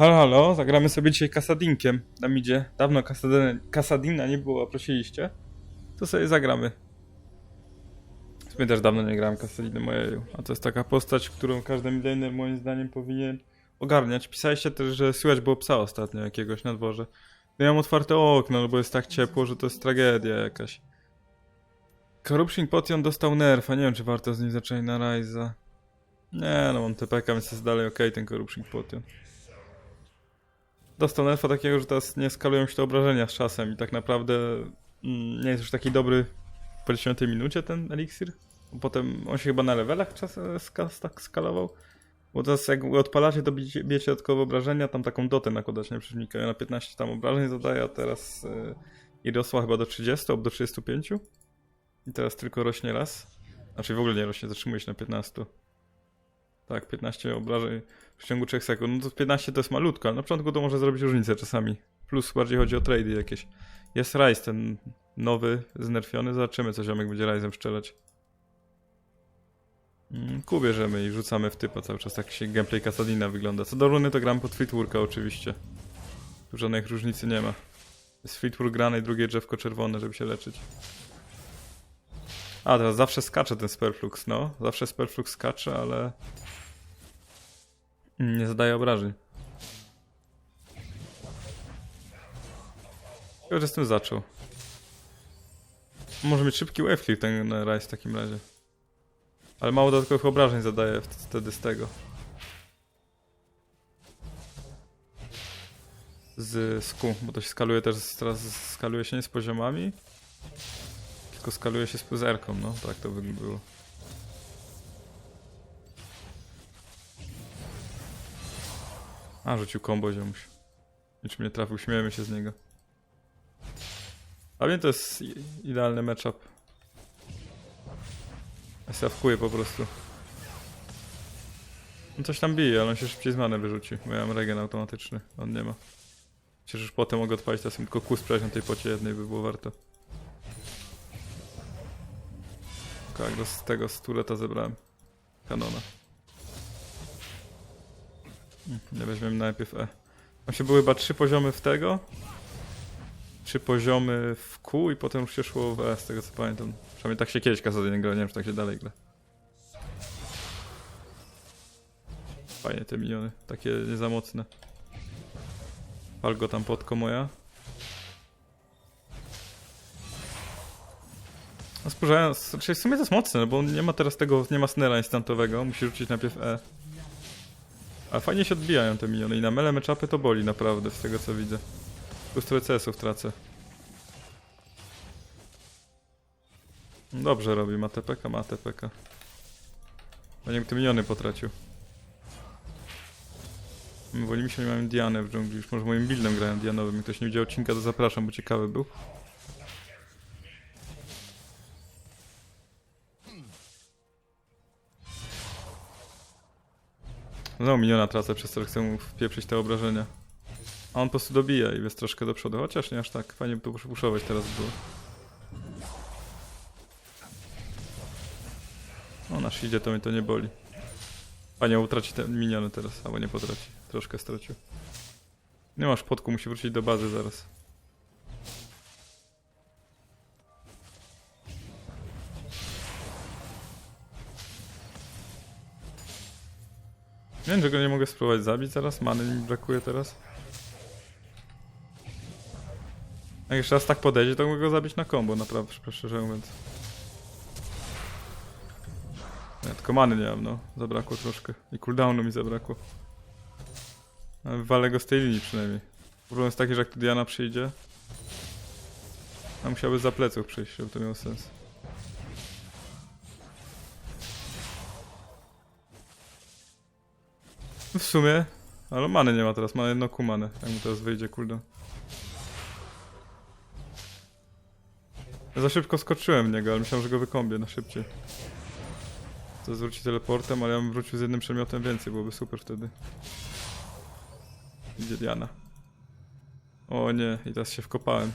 Halo, halo, zagramy sobie dzisiaj Kasadinkiem. Tam idzie. Dawno Kasadin, Kasadina nie było, prosiliście. To sobie zagramy. W sumie też dawno nie grałem Kasadiny mojeju. A to jest taka postać, którą każdy milioner moim zdaniem powinien ogarniać. Pisaliście też, że słychać było psa ostatnio jakiegoś na dworze. No mam otwarte okno, no bo jest tak ciepło, że to jest tragedia jakaś. Corruption Potion dostał nerfa, nie wiem czy warto z nim zacząć na Ryza. Nie no, mam TPK, więc jest dalej ok ten Corruption Potion. Dostał nerfa takiego, że teraz nie skalują się te obrażenia z czasem i tak naprawdę mm, nie jest już taki dobry po 10 minucie ten eliksir. Potem on się chyba na levelach czas ska, tak skalował. Bo teraz jak odpalacie, to bijecie, bijecie dodatkowe obrażenia, tam taką dotę nakładać na przeciwnika. Ja na 15 tam obrażeń zadaję, a teraz yy, i rosła chyba do 30 lub do 35. I teraz tylko rośnie raz. Znaczy w ogóle nie rośnie, zatrzymuje się na 15. Tak, 15 obrażeń w ciągu 3 sekund. No to 15 to jest malutko, ale na początku to może zrobić różnicę czasami. Plus bardziej chodzi o trady jakieś. Jest Rise, ten nowy, znerfiony. Zobaczymy, co ziomek będzie Rise'em strzelać. Mm, Kół bierzemy i rzucamy w typa cały czas. Tak się gameplay Kasadina wygląda. Co do runy to gram pod Fleetworka oczywiście. Tu żadnych różnicy nie ma. Jest Fleetwork grane i drugie drzewko czerwone, żeby się leczyć. A, teraz zawsze skacze ten Spellflux, no. Zawsze Spellflux skacze, ale... Nie zadaje obrażeń. Że z tym zaczął. Może mieć szybki wave clear ten Rise w takim razie. Ale mało dodatkowych obrażeń zadaje wtedy z tego. Z sku, bo to się skaluje też, teraz skaluje się nie z poziomami, tylko skaluje się z zerką, no tak to by było. A, rzucił combo ziomuś. Niczym nie trafił, śmiejemy się z niego. A więc to jest idealny matchup. Ja się wkuję po prostu. On coś tam bije, ale on się szybciej z wyrzuci, bo ja mam regen automatyczny, on nie ma. Chociaż już potem mogę odpalić, teraz tylko kół sprawdzić na tej pocie jednej by było warto. Tak, z tego stuleta zebrałem. Kanona. Nie weźmiemy najpierw E. Tam się były chyba trzy poziomy w tego. Trzy poziomy w Q i potem już się szło w E, z tego co pamiętam. Przynajmniej tak się kiedyś kasady nie gra, nie wiem czy tak się dalej gra. Fajnie te miniony, takie nie za mocne. Go tam podko moja. No spójrzając, znaczy w sumie to jest mocne, no bo nie ma teraz tego, nie ma snera instantowego, musi rzucić najpierw E. Ale fajnie się odbijają te miniony i na mele meczapy to boli naprawdę, z tego co widzę. Plus CS-ów tracę. Dobrze robi, ma TPK, ma TPK. No niech te miniony potracił. Woli mi się, nie mamy Dianę w dżungli, już może moim buildem grają Dianowym. Jak ktoś nie widział odcinka, to zapraszam, bo ciekawy był. Znowu miniona tracę, przez co chcę mu wpieprzyć te obrażenia. A on po prostu dobija i jest troszkę do przodu, chociaż nie aż tak. Fajnie by tu puszować teraz było. No nasz idzie, to mnie to nie boli. Panie utraci te miniony teraz, albo nie potraci. Troszkę stracił. Nie masz podku, musi wrócić do bazy zaraz. Nie wiem, czego nie mogę spróbować zabić zaraz. Many mi brakuje teraz. Jak jeszcze raz tak podejdzie, to mogę go zabić na combo, naprawdę, szczerze mówiąc. Ja tylko many nie mam, no. Zabrakło troszkę. I cooldownu mi zabrakło. Ale walę go z tej linii przynajmniej. Problem jest taki, że jak tu Diana przyjdzie, a musiałby za pleców przyjść, żeby to miało sens. W sumie, ale many nie ma teraz, ma jedno kumane, jak mu teraz wyjdzie cooldown. Ja za szybko skoczyłem w niego, ale myślałem, że go wykombię na szybciej. To zwróci teleportem, ale ja bym wrócił z jednym przedmiotem więcej, byłoby super wtedy. Idzie Diana. O nie, i teraz się wkopałem.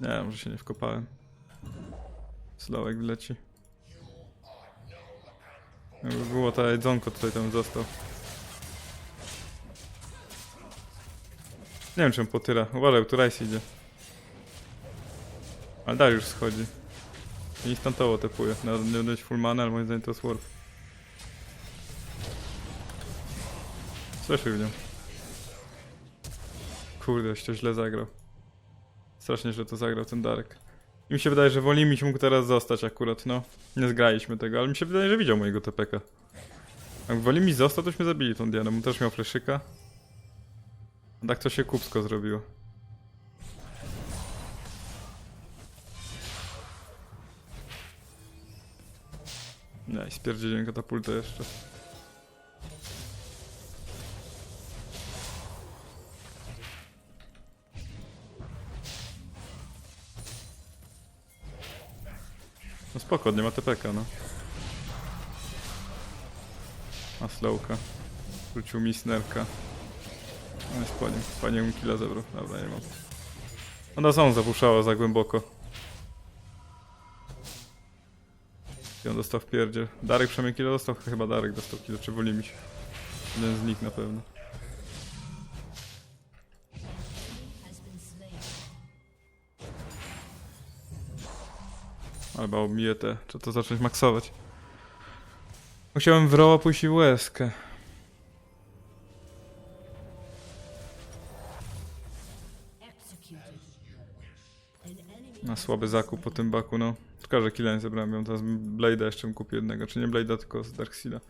Nie, może się nie wkopałem. Slowek wleci. Jakby było to jedzonko tutaj tam został. Nie wiem czym potyra. Uważaj, tu Rice idzie. Ale Dariusz schodzi. Instantowo tepuje. Nawet nie dać full mana, ale moim zdaniem to jest warp. W nią. Kurde, to źle zagrał. Strasznie źle to zagrał ten Darek. I mi się wydaje, że Wolimiś mógł teraz zostać akurat, no. Nie zgraliśmy tego, ale mi się wydaje, że widział mojego TPK. Jak Wolimiś został, tośmy zabili tą Dianę. On też miał fleszyka. A tak to się kupsko zrobiło. Nie, i spierdzieliłem katapultę jeszcze. Spoko, nie ma TPK, no. A slowka. Wrócił mi snerka. No jest po nim. Panie mu killa zebrał. Dobra, nie mam. Ona są zapuszczała za głęboko. I on dostał w pierdziel. Darek przynajmniej kilo dostał? Chyba Darek dostał kilo, czy woli mi się. Jeden z nich na pewno. Albo omiję te, czy to zacząć maksować. Musiałem w roła pójść i łezkę. Na słaby zakup po tym baku, no. Szkoda, że killa nie zebrałem, ją teraz Blade'a jeszcze bym kupił jednego, czy nie Blade'a, tylko z Darkseida.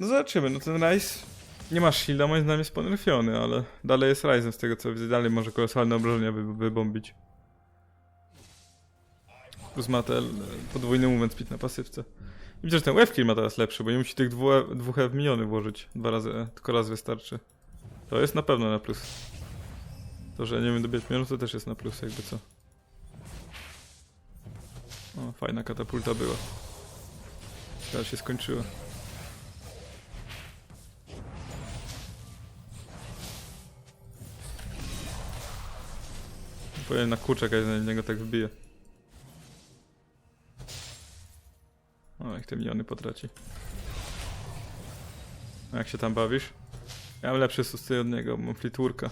No zobaczymy, no ten Rice nie ma shielda, moim zdaniem jest ponerfiony, ale dalej jest Ryzen z tego co widzę, dalej może kolosalne obrażenia wy, wybombić. Plus ma ten podwójny movement speed na pasywce. I widzę, że ten wave kill ma teraz lepszy, bo nie musi tych dwóch F miniony włożyć. Dwa razy, e, tylko raz wystarczy. To jest na pewno na plus. To, że nie wiem dobijać minionów, to też jest na plus, jakby co. O, fajna katapulta była. Teraz się skończyła. Powinien na kurczak, jak na niego tak wbije. Te miliony potraci. A jak się tam bawisz? Ja mam lepszy susty od niego, mam flitwurka.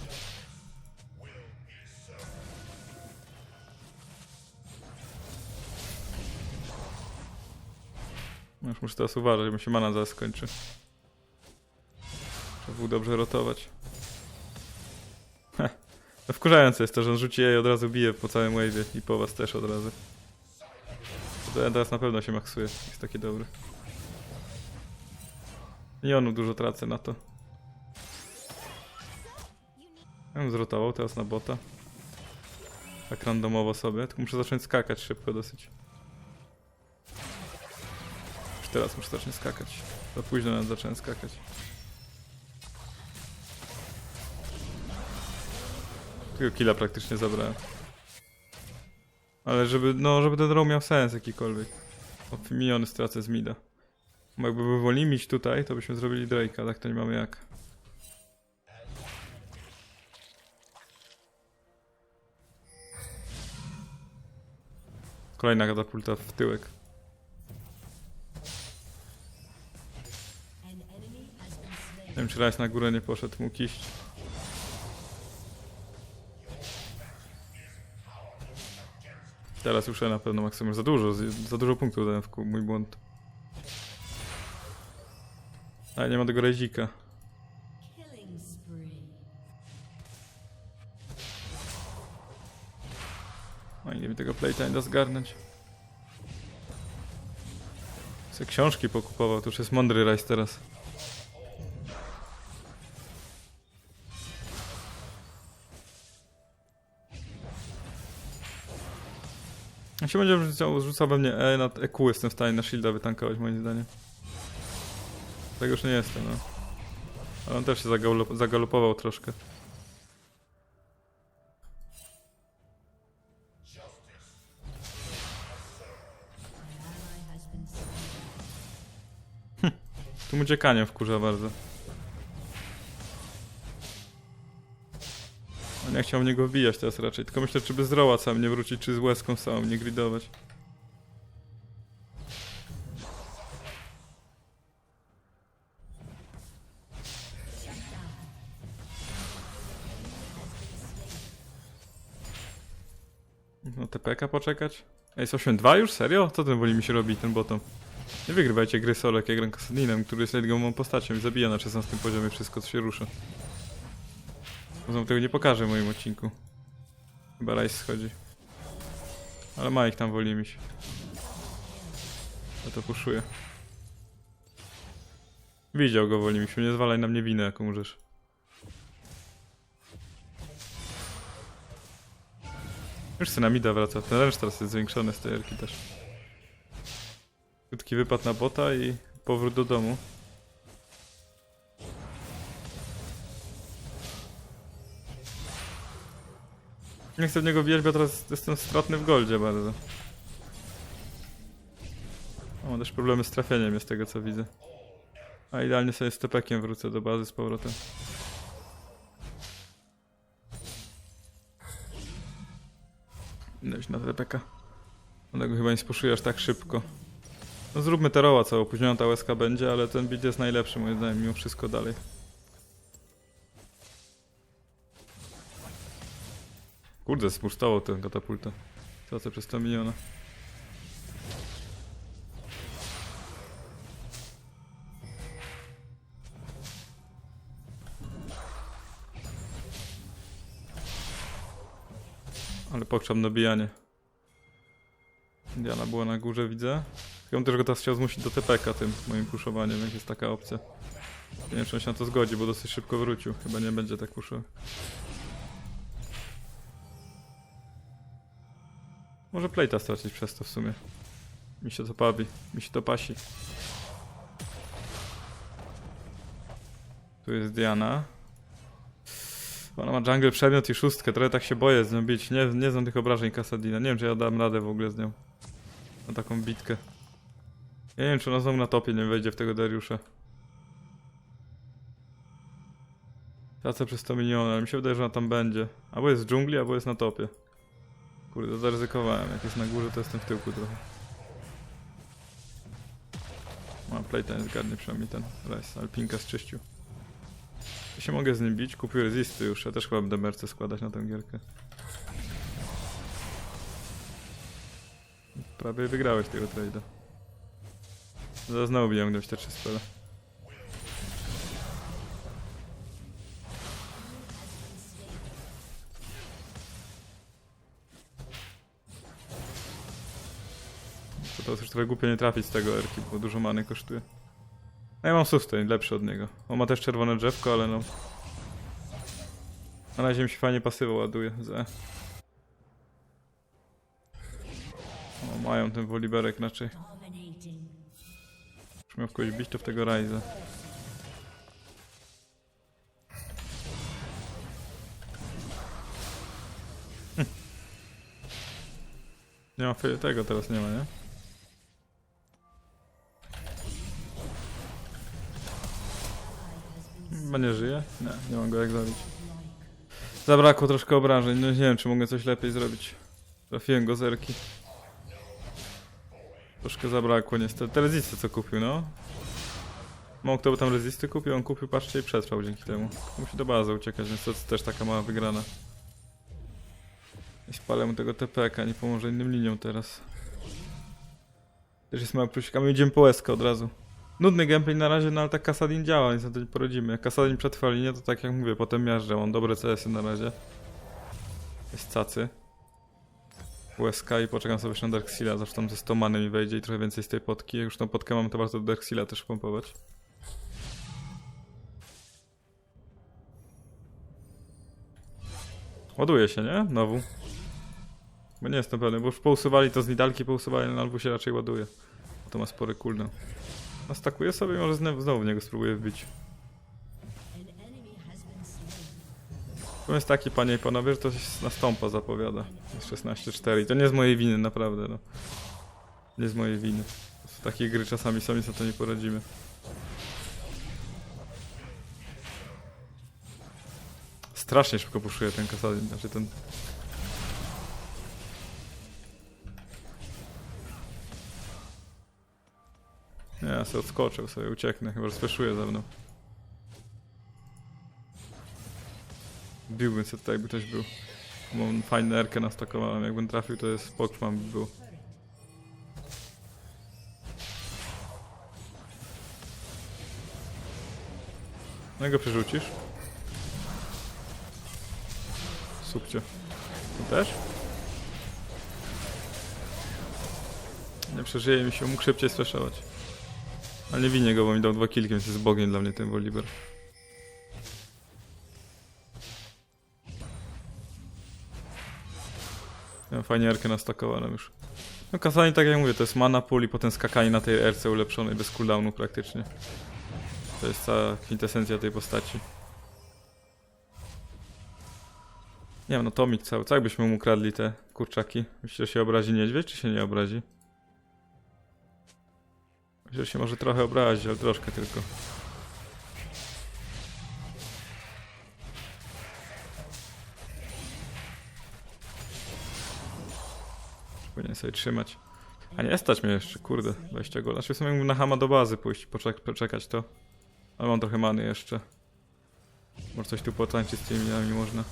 No Już muszę teraz uważać, bo się mana zaraz skończy. Trzeba było dobrze rotować. Heh. No wkurzające jest to, że on rzuci jej od razu bije po całym wave'ie i po was też od razu. Teraz na pewno się maksuje, jest taki dobry. Onu dużo tracę na to. Ja bym zrotował teraz na bota. Tak randomowo sobie, tylko muszę zacząć skakać szybko dosyć. Już teraz muszę zacząć skakać. Za późno nawet zacząłem skakać. Tylko killa praktycznie zabrałem. Ale żeby, no, żeby ten row miał sens jakikolwiek. Bo miniony stracę z mida. Bo jakby wywolili iść tutaj, to byśmy zrobili Drake'a, tak to nie mamy jak. Kolejna katapulta w tyłek. Nie wiem, czy raz na górę nie poszedł, mógł iść. Teraz już na pewno maksimum za dużo, za dużo punktów dałem w kół, mój błąd. Ale nie ma tego rezika. Spree. No nie wiem tego playtime'a zgarnąć. Se książki pokupował, to już jest mądry rajs teraz. Jak się będzie rzucał, rzucał we mnie E, na EQ jestem w stanie na shielda wytankować moim zdaniem. Tego już nie jestem, no. Ale on też się zagalop zagalopował troszkę. Slain. Tu uciekanie wkurza bardzo. Ja chciał mnie go teraz raczej, tylko myślę, czy by z Roła sam nie wrócić, czy z łezką samą nie gridować. No TPK poczekać? Ej, jest 8-2 już? Serio? Co ten woli mi się robić ten botom? Nie wygrywajcie gry solo, jak ja gram który jest jedną postacią i zabija na 16 poziomie wszystko, co się rusza. Znowu tego nie pokażę w moim odcinku. Chyba Rice schodzi. Ale ma ich tam woli mi się. Ja to puszuję. Widział go woli mi się, nie zwalaj na mnie winę jaką możesz. Już Synamida wraca, ten ręcz teraz jest zwiększony z tej też. Krótki wypad na bota i powrót do domu. Nie chcę w niego wbijać, bo teraz jestem stratny w goldzie bardzo. O, mam też problemy z trafieniem jest tego co widzę. A idealnie sobie z tepekiem wrócę do bazy z powrotem. Idę na TPK. One go chyba nie spuszuje aż tak szybko. No zróbmy teroła, co opóźniona ta łezka będzie, ale ten bit jest najlepszy moim zdaniem mimo wszystko dalej. Kurde, spuszczało tę katapultę. Tracę przez 100 miliona. Ale pokrzam nabijanie. Diana była na górze, widzę. Bym też go teraz chciał zmusić do TPK tym moim puszowaniem, jak jest taka opcja. Nie wiem, czy on się na to zgodzi, bo dosyć szybko wrócił. Chyba nie będzie tak puszył. Może plejta stracić przez to w sumie. Mi się to bawi, mi się to pasi. Tu jest Diana. Ona ma jungle przedmiot i szóstkę, trochę tak się boję z nią bić. Nie, nie znam tych obrażeń Kasadina. Nie wiem, czy ja dam radę w ogóle z nią. Na taką bitkę. Ja nie wiem, czy ona znowu na topie nie wejdzie w tego Dariusza. Tracę przez 100 milionów, ale mi się wydaje, że ona tam będzie. Albo jest w dżungli, albo jest na topie. Kurde, zaryzykowałem. Jak jest na górze, to jestem w tyłku trochę. Mam playtime zgarnie przynajmniej ten res, ale pinka zczyścił. Ja się mogę z nim bić, kupił resisty już, ja też chyba będę merce składać na tę gierkę. Prawie wygrałeś tego trade'a. Zaraz znowu bijam, gdybyś te trzy spele. To już trochę głupio nie trafić z tego erki, bo dużo many kosztuje. A ja mam sustain, lepszy od niego. On ma też czerwone drzewko, ale no... Na razie mi się fajnie pasywo ładuje z E. O, mają ten woliberek raczej. Już miał kogoś bić, to w tego Ryza. Hm. Nie ma tego teraz nie ma, nie? Chyba nie żyje? Nie, nie mam go jak zabić. Zabrakło troszkę obrażeń, no nie wiem czy mogę coś lepiej zrobić. Trafiłem go zerki. Troszkę zabrakło niestety. Te rezisty co kupił, no. Mało kto by tam rezisty kupił, on kupił, patrzcie, i przetrwał dzięki temu. Musi do bazy uciekać, więc to jest też taka mała wygrana. I spalę mu tego TPK, nie pomoże innym liniom teraz. Też jest mały plusik, a my idziemy po łezkę od razu. Nudny gameplay na razie, no ale tak Kasadin działa, więc na to nie poradzimy. Jak Kasadin przetrwa linię, to tak jak mówię, potem miażdżę, mam dobre CS-y na razie. Jest cacy. USK i poczekam sobie na Darkseala, zresztą ze 100 many mi wejdzie i trochę więcej z tej potki. Jak już tą potkę mam, to warto do Darkseala też pompować. Ładuje się, nie? Znowu. Bo nie jestem pewny, bo już pousuwali to z nidalki, pousuwali, no albo się raczej ładuje. Bo to ma spory cooldown. Nastakuje sobie i może znowu, w niego spróbuję wbić. Problem jest taki, panie i panowie, że to się na stąpa zapowiada. Jest 16-4 i to nie z mojej winy, naprawdę, no. Nie z mojej winy. Po prostu Takie gry czasami sami sobie to nie poradzimy. Strasznie szybko puszuje ten Kasadin, znaczy ten... ja sobie odskoczę, sobie ucieknę, chyba że ze mną. Biłbym sobie tutaj, jakby ktoś był. Mam fajny erkę nastakowałem, jakbym trafił to jest pokrzman by był. No go przerzucisz. Subcie. Tu też? Nie przeżyje mi się, mógł szybciej sflashować. Ale nie winię go, bo mi dał dwa kilki, więc jest bogiem dla mnie ten Volibear. Ja fajnie erkę nastakowałem już. No kasanie, tak jak mówię, to jest mana pool i potem skakanie na tej erce ulepszonej bez cooldownu praktycznie. To jest cała kwintesencja tej postaci. Nie wiem, no tomik cały. Co jakbyśmy mu ukradli te kurczaki? Myślisz, że się obrazi niedźwiedź, czy się nie obrazi? Że się może trochę obrazi, ale troszkę tylko. Powinien sobie trzymać. A nie stać mnie jeszcze, kurde, 20 gola. Znaczy w sumie mógłbym na Hama do bazy pójść, poczek poczekać to. Ale mam trochę many jeszcze. Może coś tu potańczyć z tymi minami można.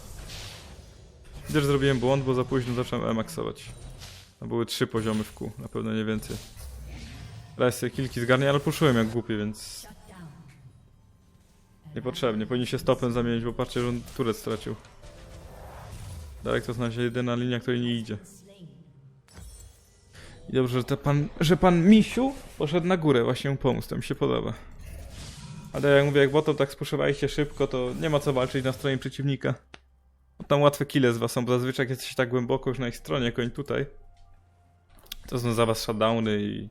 Widzę, że zrobiłem błąd, bo za późno zacząłem emaksować. A były trzy poziomy w kół, na pewno nie więcej. Raz sobie kilki zgarnia, ale puszyłem jak głupi, więc niepotrzebnie. Powinien się stopem zamienić, bo patrzcie, że on turet stracił. Darek to nasza jedyna linia, której nie idzie. I dobrze, że, pan, że pan Misiu poszedł na górę właśnie mu pomóc, to mi się podoba. Ale jak mówię, jak bottom tak spuszowaliście szybko, to nie ma co walczyć na stronie przeciwnika. Bo tam łatwe kile z was są, bo zazwyczaj jak jesteście tak głęboko już na ich stronie, oni tutaj, to są za was shutdowny i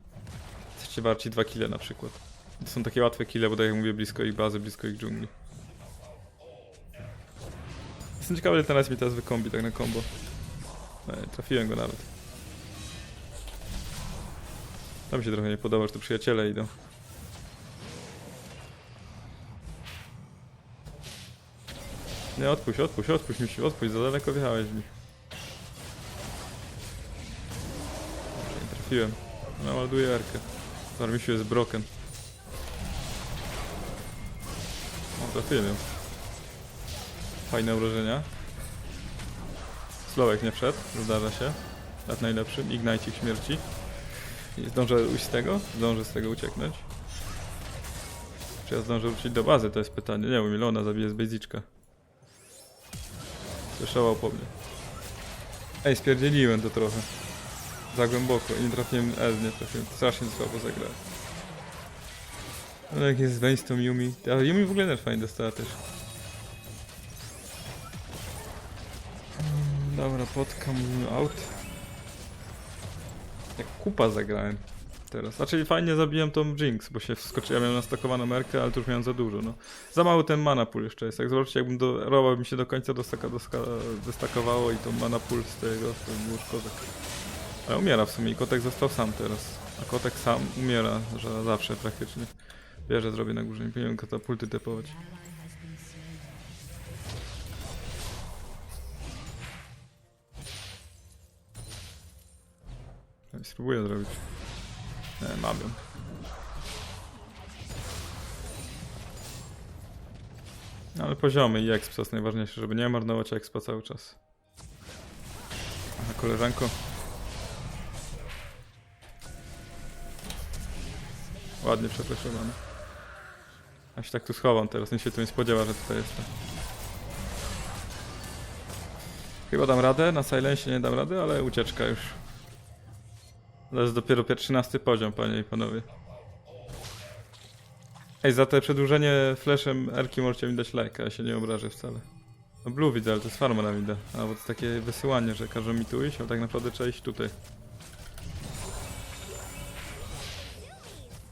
chcecie walczyć dwa kile na przykład. To są takie łatwe kile, bo tak jak mówię, blisko ich bazy, blisko ich dżungli. Jestem ciekawy, ile teraz mi teraz wykombi tak na combo. E, trafiłem go nawet. To mi się trochę nie podoba, że tu przyjaciele idą. Nie, odpuść, odpuść, odpuść mi się, odpuść, za daleko wjechałeś mi. Nie trafiłem. No, erkę. Zarmisiu jest broken. O, trafiłem ją. Fajne urożenia. Slowek nie wszedł, zdarza się. Lat najlepszym, Ignite śmierci. I zdążę ujść z tego? Zdążę z tego ucieknąć? Czy ja zdążę wrócić do bazy? To jest pytanie. Nie wiem, ile ona zabije z basicka. Słyszała po mnie. Ej, spierdzieliłem to trochę. Za głęboko i nie trafiłem L, nie trafiłem. Strasznie słabo zagrałem. Ale jak jest z tą Yumi. Ale Yumi w ogóle też fajnie dostała też. Mm, Dobra, potka out. Jak kupa zagrałem teraz. Znaczy fajnie zabiłem tą Jinx, bo się wskoczyłem, ja miałem nastakowaną merkę, ale tu już miałem za dużo, no. Za mały ten mana pool jeszcze jest. Jak zobaczycie, jakbym do Roba mi się do końca dostaka, doska, wystakowało i to mana pool z tego, to by było szkoda. Ale umiera w sumie i kotek został sam teraz. A kotek sam umiera, że zawsze praktycznie. Wie, że zrobię na górze, nie powinienem katapulty. Ja Spróbuję zrobić. Nie, mam ją. Ale poziomy i exp to jest najważniejsze, żeby nie marnować expa cały czas. Aha, koleżanko. Ładnie przepraszowany. Ja się tak tu schowam teraz, nie się tu nie spodziewa, że tutaj jestem. Chyba dam radę, na silencie nie dam rady, ale ucieczka już. To jest dopiero pier- 13 poziom, panie i panowie. Ej, za te przedłużenie flashem Erki możecie mi dać lajka, ja się nie obrażę wcale. No blue widzę, ale to jest farma na widzę. A bo to takie wysyłanie, że każą mi tu iść, ale tak naprawdę trzeba iść tutaj.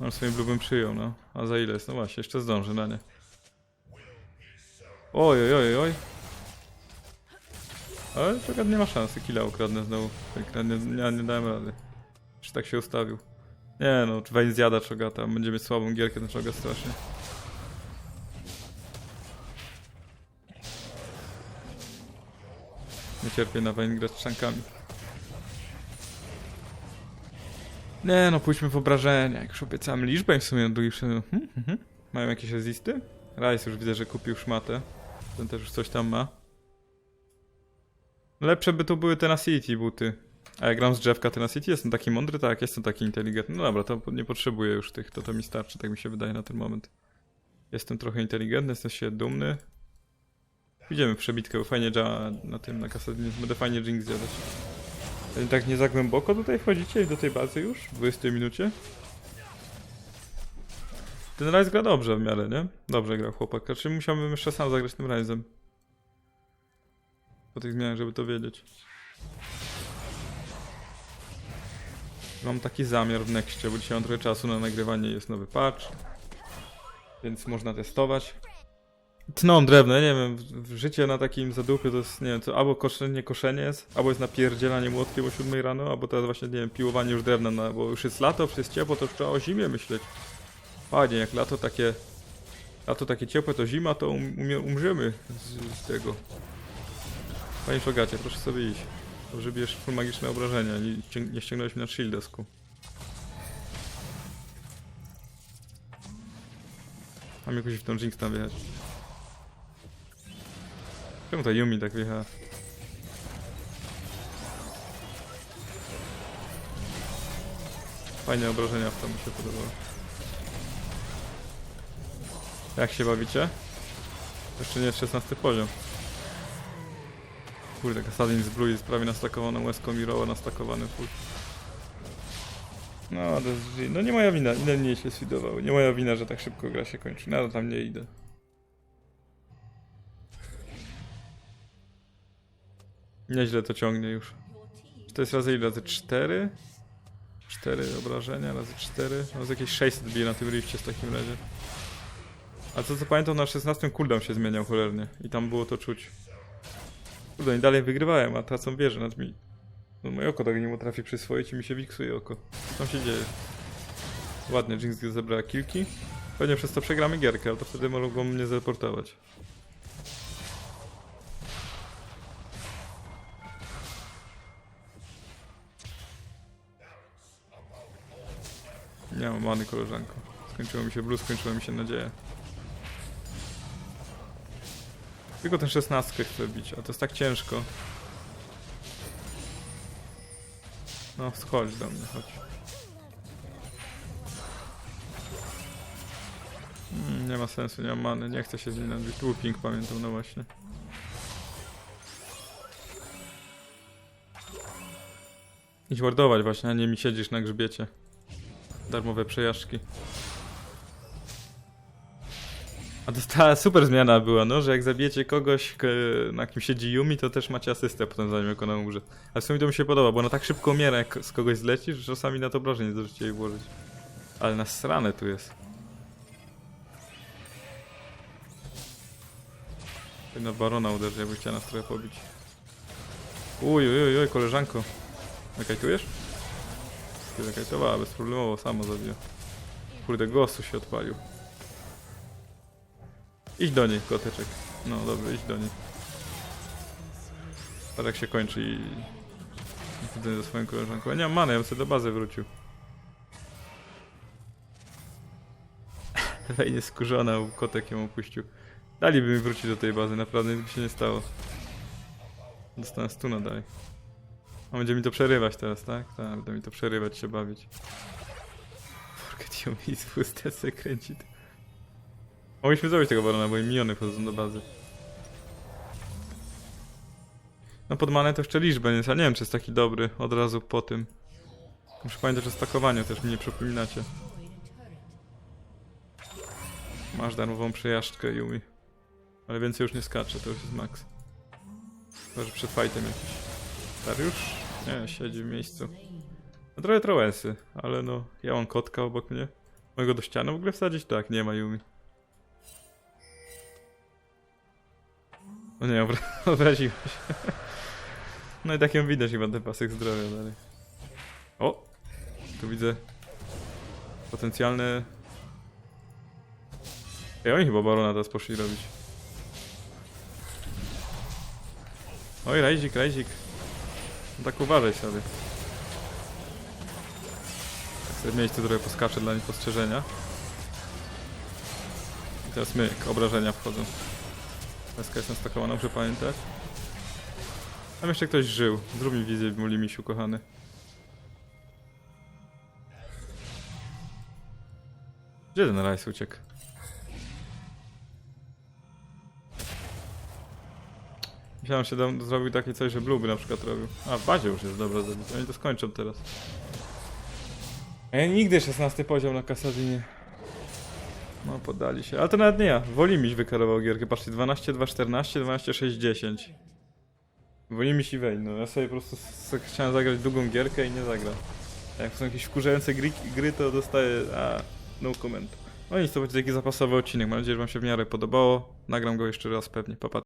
W sumie blue przyjął, no. A za ile jest? No właśnie, jeszcze zdążę na nie. Oj, oj, oj, oj. Ale czekaj, nie ma szansy, killa ukradnę znowu. Nie, nie, nie dałem rady. Czy tak się ustawił? Nie no, Wayne zjada Czogata, będzie mieć słabą gierkę na Czoga strasznie. Nie cierpię na Wayne grać z szankami. Nie no, pójdźmy w obrażenia, jak już obiecałem liczbę w sumie na drugi hmm, hmm, hmm. Mają jakieś rezisty? Rice już widzę, że kupił szmatę. Ten też już coś tam ma. Lepsze by to były Tenacity buty. A jak gram z drzewka Tenacity, jestem taki mądry? Tak, jestem taki inteligentny. No dobra, to nie potrzebuję już tych, to to mi starczy, tak mi się wydaje na ten moment. Jestem trochę inteligentny, jestem się dumny. Idziemy w przebitkę, bo fajnie działa na tym, na kasadynie. Będę fajnie Jinx zjadać. Tak nie za głęboko tutaj wchodzicie do tej bazy już? W 20 minucie? Ten Rise gra dobrze w miarę, nie? Dobrze gra chłopak. Znaczy musiałbym jeszcze sam zagrać tym Rise'em. Po tych zmianach, żeby to wiedzieć. Mam taki zamiar w Nexcie, bo dzisiaj mam trochę czasu na nagrywanie, jest nowy patch. Więc można testować. Tną drewno, nie wiem, życie na takim zadupie to jest, nie wiem, to albo koszenie, koszenie jest, albo jest napierdzielanie młotkiem o 7 rano, albo teraz właśnie, nie wiem, piłowanie już drewna, na, bo już jest lato, już jest ciepło, to już trzeba o zimie myśleć. Fajnie, jak lato takie, lato takie ciepłe, to zima, to um, umrzemy z, z tego. Panie Szogacie, proszę sobie iść. Dobrze bierz magiczne obrażenia, nie, nie ściągnąłeś mnie na shieldesku. Mam jakoś w tą Jinx tam wjechać. Czemu ta Yumi tak wjechała? Fajne obrażenia w to mi się podobało. Jak się bawicie? Jeszcze nie jest 16 poziom. Kurde, z Blue jest prawie nastakowaną łezką i Roa nastakowany full. No, to jest, no nie moja wina, inne mniej się sfidowały. Nie moja wina, że tak szybko gra się kończy. No, tam nie idę. Nieźle to ciągnie już. To jest razy ile? Razy 4? 4 obrażenia, razy 4. No z jakieś 600 bije na tym rifcie w takim razie. A co co pamiętam, na 16 cooldown się zmieniał cholernie. I tam było to czuć. Kurde, i dalej wygrywałem, a tracą wieżę nad mi. No moje oko tego nie potrafi przyswoić i mi się wiksuje oko. Co tam się dzieje? Ładnie, Jinx zebrała kilki. Pewnie przez to przegramy gierkę, ale to wtedy mogą mnie zreportować. Nie mam many, koleżanko. Skończyło mi się blue, skończyła mi się nadzieja. Tylko ten szesnastkę chcę bić, a to jest tak ciężko. No, schodź do mnie, chodź. Mm, nie ma sensu, nie mam many, nie chcę się z nim nabić. Looping pamiętam, no właśnie. Idź wardować właśnie, a nie mi siedzisz na grzbiecie. Darmowe przejażdżki. A to ta super zmiana była, no, że jak zabijecie kogoś, na kim siedzi Yumi, to też macie asystę potem zanim jak ona umrze. Ale w sumie to mi się podoba, bo ona tak szybko umiera, jak z kogoś zleci, że czasami na to obrażenie nie zdążycie jej włożyć. Ale na srane tu jest. Na barona uderzy, jakby chciała nas trochę pobić. Uj, uj, uj, koleżanko. Nakajtujesz? Ty zakajtowała, bezproblemowo, samo zabija. Kurde, gostu się odpalił. Idź do niej, koteczek. No dobrze, idź do niej. Patrz jak się kończy i... Idę ze swoją koleżanką. Nie mam ja bym sobie do bazy wrócił. Fajnie skurzona, kotek ją opuścił. Daliby mi wrócić do tej bazy, naprawdę nic by się nie stało. Dostanę stuna dalej. A będzie mi to przerywać teraz, tak? Tak, będę mi to przerywać, się bawić. Forget you me, spustę se kręci. Mogliśmy zrobić tego barona, bo im miniony wchodzą do bazy. No pod manę to jeszcze liczbę, więc ja nie wiem czy jest taki dobry od razu po tym. Muszę pamiętać o stakowaniu, też mi nie przypominacie. Masz darmową przejażdżkę, Yumi. Ale więcej już nie skacze, to już jest max. Chyba, że przed fightem jakiś. Dariusz? Nie, siedzi w miejscu. No trochę trołesy, ale no, ja mam kotka obok mnie. Mogę do ściany w ogóle wsadzić? Tak, nie ma Yumi. No nie, obra obraziło się. No i tak ją widać chyba ten pasek zdrowia dalej. O! Tu widzę potencjalne... Ej, oni chyba barona teraz poszli robić. Oj, rajzik, rajzik. No tak uważaj sobie. Tak sobie w miejscu trochę poskaczę dla nich postrzeżenia. I teraz myk, obrażenia wchodzą. Peska jest nastakowana, muszę pamiętać. Tam jeszcze ktoś żył. Zrób mi wizję w Mulimisiu, kochany. Gdzie ten rajs uciekł? Myślałem, że dam, zrobił takie coś, że Blue by na przykład robił. A, w bazie już jest dobra zabić. Oni to skończą teraz. Ja nigdy 16 poziom na Kasadynie. No, poddali się. Ale to nawet nie ja. Wolimiś wykarował gierkę. Patrzcie, 12, 2, 14, 12, 6, 10. Wolimiś i Wayne. No, ja sobie po prostu chciałem zagrać długą gierkę i nie zagram. Jak są jakieś wkurzające gry, gry to dostaję... A, no comment. No nic, to będzie taki zapasowy odcinek. Mam nadzieję, że wam się w miarę podobało. Nagram go jeszcze raz pewnie. Papa.